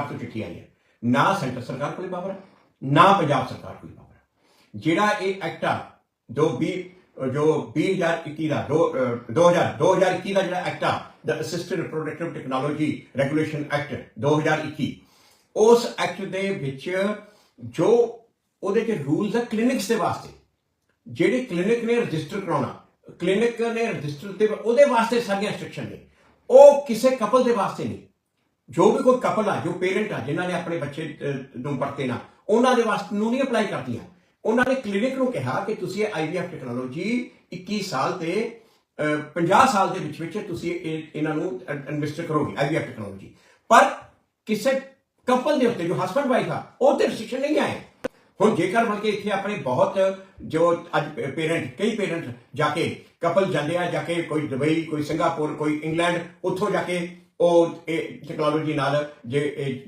ਤੋਂ ਚਿੱਠੀ ਆਈ ਹੈ। ਨਾ ਸੈਂਟਰ ਸਰਕਾਰ ਕੋਲ ਪਾਵਰ ਨਾ ਪੰਜਾਬ ਸਰਕਾਰ ਕੋਲ ਪਾਵਰ ਜਿਹੜਾ ਇਹ ਐਕਟ ਆ ਜੋ 20 ਜੋ 2021 ਦਾ ਦੋ, ਅਹ, 2000 2021 ਦਾ ਜਿਹੜਾ ਐਕਟ ਆ ਦਾ assisted reproductive technology regulation act 2021 ਉਸ ਐਕਟ ਦੇ ਵਿੱਚ ਜੋ ਉਹਦੇ ਚ ਰੂਲਸ ਆ ਕਲੀਨਿਕਸ ਦੇ ਵਾਸਤੇ ਜਿਹੜੇ ਕਲੀਨਿਕ ਨੇ ਰਜਿਸਟਰ ਕਰਾਉਣਾ ਕਲੀਨਿਕ ਨੇ ਰਜਿਸਟਰ ਤੇ ਉਹਦੇ ਵਾਸਤੇ ਸਾਰੀਆਂ ਇੰਸਟਰਕਸ਼ਨ ਨੇ। ਉਹ ਕਿਸੇ ਕਪਲ ਦੇ ਵਾਸਤੇ ਨਹੀਂ। ਜੋ ਵੀ ਕੋਈ ਕਪਲ ਆ ਜੋ ਪੇਰੈਂਟ ਆ ਜਿਨ੍ਹਾਂ ਨੇ ਆਪਣੇ ਬੱਚੇ ਨੂੰ ਪੜਤੇ ਨਾ ਉਹਨਾਂ ਦੇ ਵਾਸਤੇ ਨੂੰ ਨਹੀਂ ਅਪਲਾਈ ਕਰਦੀਆਂ। ਉਹਨਾਂ ਨੇ ਕਲੀਨਿਕ ਨੂੰ ਕਿਹਾ ਕਿ ਤੁਸੀਂ ਇਹ ਆਈਵੀਐਫ ਟੈਕਨੋਲੋਜੀ 21 ਸਾਲ ਤੇ ਅਹ, 50 ਸਾਲ ਦੇ ਵਿੱਚ ਵਿੱਚ ਤੁਸੀਂ ਇਹ- ਇਹਨਾਂ ਨੂੰ ਇਨਵੈਸਟ ਕਰੋਗੇ ਆਈਵੀਐਫ ਟੈਕਨੋਲੋਜੀ ਪਰ ਕਿਸੇ ਕਪਲ ਦੇ ਉੱਤੇ ਜੋ ਹਸਬੰਡ ਵਾਈਫ ਆ ਉਹ ਤੇ ਰਿਸਟ੍ਰਿਕਸ਼ਨ ਨਹੀਂ ਆਏ। ਹੁਣ ਜੇਕਰ ਬਲਕਿ ਇੱਥੇ ਆਪਣੇ ਬਹੁਤ ਜੋ ਅੱਜ ਪੇਰੈਂਟ ਕਈ ਪੇਰੈਂਟ ਜਾ ਕੇ ਕਪਲ ਜਾਂਦੇ ਆ ਜਾ ਕੇ ਕੋਈ ਦੁਬਈ ਕੋਈ ਸਿੰਗਾਪੁਰ ਕੋਈ ਇੰਗਲੈਂਡ ਉੱਥੋਂ ਜਾ ਕੇ ਉਹ ਇਹ ਟੈਕਨੋਲੋਜੀ ਨਾਲ ਜੇ ਇਹ